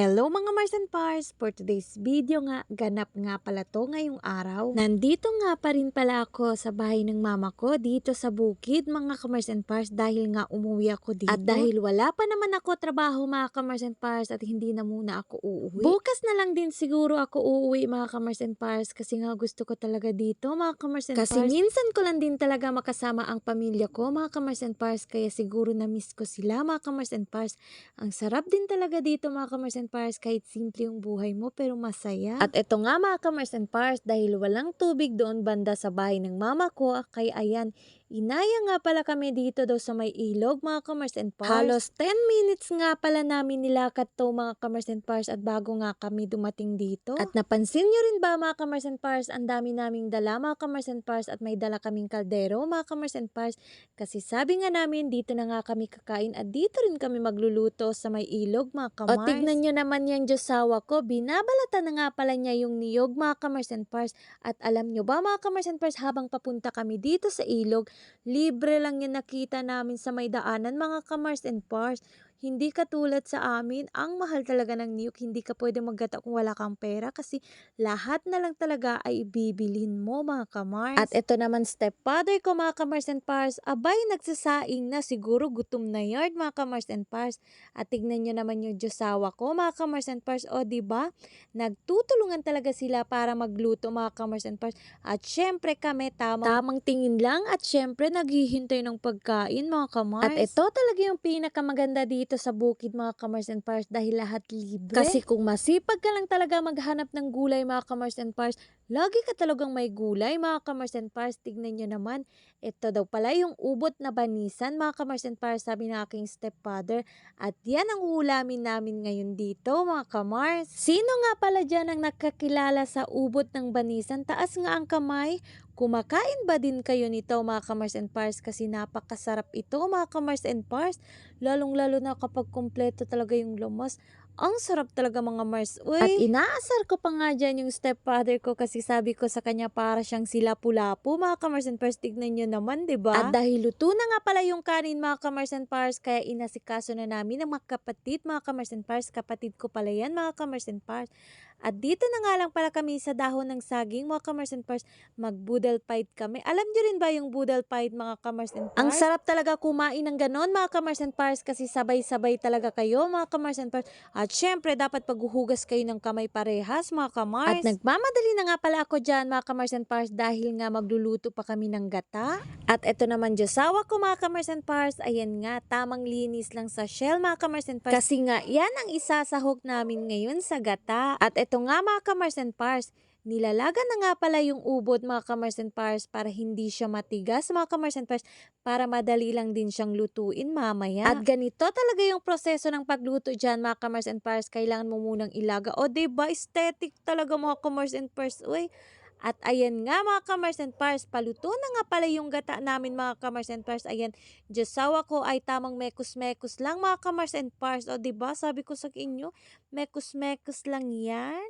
Hello mga Mars and Pars! For today's video nga, ganap nga pala to ngayong araw. Nandito nga pa rin pala ako sa bahay ng mama ko dito sa bukid mga Kamars and Pars dahil nga umuwi ako dito. At dahil wala pa naman ako trabaho mga Kamars and Pars at hindi na muna ako uuwi. Bukas na lang din siguro ako uuwi mga Kamars and Pars kasi nga gusto ko talaga dito mga Kamars and Pars. Kasi minsan ko lang din talaga makasama ang pamilya ko mga Kamars and Pars kaya siguro na miss ko sila mga Kamars and Pars. Ang sarap din talaga dito mga Kamars and Pars kahit simple yung buhay mo pero masaya. At ito nga mga Kamars and Pars dahil walang tubig doon banda sa bahay ng mama ko kaya ayan Inaya nga pala kami dito daw sa may ilog mga Kamars and Pars. Halos 10 minutes nga pala namin nilakad to mga Kamars and Pars at bago nga kami dumating dito. At napansin nyo rin ba mga Kamars and Pars, ang dami naming dala mga Kamars and Pars at may dala kaming kaldero mga Kamars and Pars. Kasi sabi nga namin dito na nga kami kakain at dito rin kami magluluto sa may ilog mga Kamars. O tignan nyo naman yung Diyosawa ko, binabalatan na nga pala niya yung niyog mga Kamars and Pars. At alam nyo ba mga Kamars and Pars, habang papunta kami dito sa ilog, Libre lang yan nakita namin sa may daanan mga kamars and pars. Hindi katulad sa amin, ang mahal talaga ng niyok. Hindi ka pwede maggata kung wala kang pera kasi lahat na lang talaga ay ibibilhin mo mga kamars. At ito naman stepfather ko mga kamars and pars, abay nagsasaing na siguro gutom na yard mga kamars and pars. At tignan nyo naman yung Diyosawa ko mga kamars and pars. O ba diba? Nagtutulungan talaga sila para magluto mga kamars and pars. At syempre kami tamang, tamang tingin lang at syempre naghihintay ng pagkain mga kamars. At ito talaga yung pinakamaganda dito sa bukid mga kamars and pars dahil lahat libre. Kasi kung masipag ka lang talaga maghanap ng gulay mga kamars and pars, lagi ka talagang may gulay mga kamars and pars. Tignan nyo naman, ito daw pala yung ubot na banisan mga kamars and pars sabi ng aking stepfather. At yan ang uulamin namin ngayon dito mga kamars. Sino nga pala dyan ang nakakilala sa ubot ng banisan? Taas nga ang kamay. Kumakain ba din kayo nito mga kamars and pars kasi napakasarap ito mga kamars and pars. Lalong lalo na kapag kompleto talaga yung lumas. Ang sarap talaga mga Mars. Uy. At inaasar ko pa nga dyan yung stepfather ko kasi sabi ko sa kanya para siyang sila pulapo mga kamars and pars. Tignan nyo naman, ba diba? At dahil luto na nga pala yung kanin mga kamars and pars, kaya inasikaso na namin ng mga kapatid mga kamars and pars. Kapatid ko pala yan mga kamars and pars. At dito na nga lang pala kami sa dahon ng saging mga kamars and pars. Mag-boodle fight kami. Alam nyo rin ba yung boodle fight mga kamars and pars? Ang sarap talaga kumain ng ganon mga kamars and pars kasi sabay-sabay talaga kayo mga kamars and pars. At syempre dapat paghuhugas kayo ng kamay parehas mga kamars. At nagmamadali na nga pala ako dyan mga kamars and pars dahil nga magluluto pa kami ng gata. At ito naman Diyosawa ko mga kamars and pars. Ayan nga, tamang linis lang sa shell mga kamars and pars. Kasi nga, yan ang isasahog namin ngayon sa gata. At ito nga mga kamars and pars, Nilalaga na nga pala yung ubod mga kamars and pars para hindi siya matigas mga kamars and pars para madali lang din siyang lutuin mamaya. At ganito talaga yung proseso ng pagluto dyan mga kamars and pars. Kailangan mo munang ilaga. O diba aesthetic talaga mga kamars and pars. Uy, at ayan nga mga kamars and pars, paluto na nga pala yung gata namin mga kamars and pars. Ayan, Diyosawa ko ay tamang mekus-mekus lang mga kamars and pars. O ba diba, sabi ko sa inyo, mekus-mekus lang yan.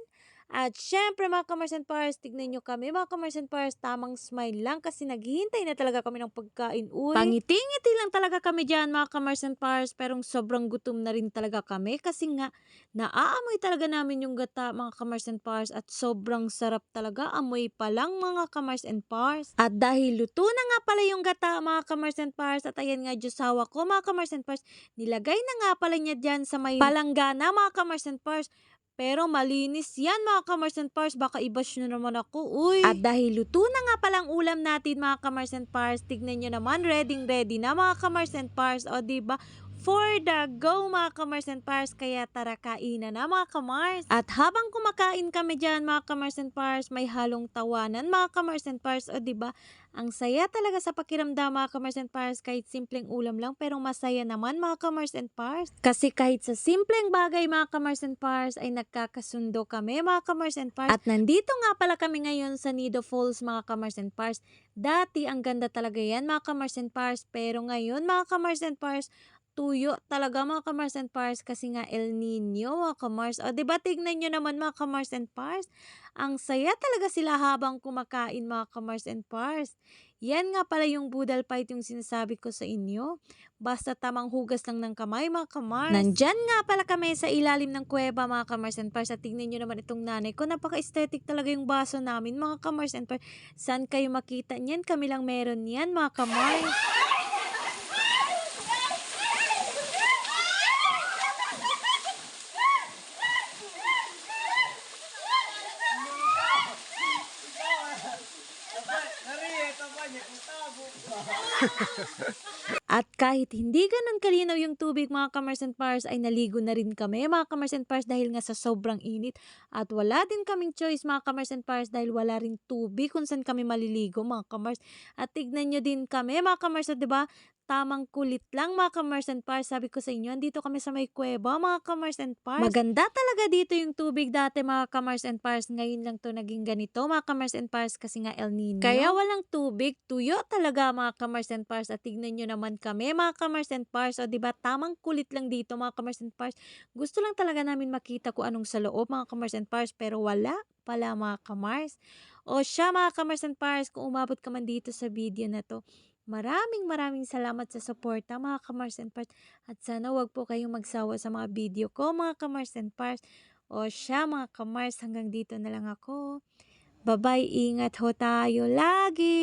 At syempre mga kamars and pars, tignan nyo kami mga kamars and pars, tamang smile lang kasi naghihintay na talaga kami ng pagkain. Uy, pangiti-ngiti lang talaga kami dyan mga kamars and pars, pero sobrang gutom na rin talaga kami kasi nga naaamoy talaga namin yung gata mga kamars and pars at sobrang sarap talaga, amoy pa lang mga kamars and pars. At dahil luto na nga pala yung gata mga kamars and pars at ayan nga Diyosawa ko mga kamars and pars, nilagay na nga pala niya dyan sa may palanggana mga kamars and pars. Pero malinis yan mga kamars and pars. Baka i-bash nyo naman ako. Uy. At dahil luto na nga palang ulam natin mga kamars and pars. Tignan nyo naman. Ready ready na mga kamars and pars. O diba? for the go mga kamars and pars. Kaya tara kainan na mga kamars. At habang kumakain kami dyan mga kamars and pars, may halong tawanan mga kamars and pars. O ba diba, ang saya talaga sa pakiramdam mga kamars and pars kahit simpleng ulam lang pero masaya naman mga kamars and pars. Kasi kahit sa simpleng bagay mga kamars and pars ay nagkakasundo kami mga kamars and pars. At nandito nga pala kami ngayon sa Nido Falls mga kamars and pars. Dati ang ganda talaga yan mga kamars and pars pero ngayon mga kamars and pars tuyo talaga mga kamars and pars kasi nga El Nino mga kamars. O diba tignan nyo naman mga kamars and pars. Ang saya talaga sila habang kumakain mga kamars and pars. Yan nga pala yung budal fight yung sinasabi ko sa inyo. Basta tamang hugas lang ng kamay mga kamars. Nandyan nga pala kami sa ilalim ng kuweba mga kamars and pars. At tingnan nyo naman itong nanay ko. Napaka-aesthetic talaga yung baso namin mga kamars and pars. Saan kayo makita niyan? Kami lang meron yan mga kamars. At kahit hindi ganun kalinaw yung tubig mga kamars and pars ay naligo na rin kami mga kamars and pars dahil nga sa sobrang init. At wala din kaming choice mga kamars and pars dahil wala rin tubig kung saan kami maliligo mga kamars. At tignan nyo din kami mga kamars at diba tamang kulit lang mga kamars and pars. Sabi ko sa inyo, andito kami sa may kuweba mga kamars and pars. Maganda talaga dito yung tubig dati mga kamars and pars. Ngayon lang to naging ganito mga kamars and pars kasi nga El Nino. Kaya walang tubig, tuyo talaga mga kamars and pars. At tignan nyo naman kami mga kamars and pars. O diba tamang kulit lang dito mga kamars and pars. Gusto lang talaga namin makita kung anong sa loob mga kamars and pars. Pero wala pala mga kamars. O siya mga kamars and pars, kung umabot ka man dito sa video na to, Maraming maraming salamat sa suporta mga kamars and pars. At sana wag po kayong magsawa sa mga video ko mga kamars and pars. O siya mga kamars, hanggang dito na lang ako. Bye-bye, ingat ho tayo lagi!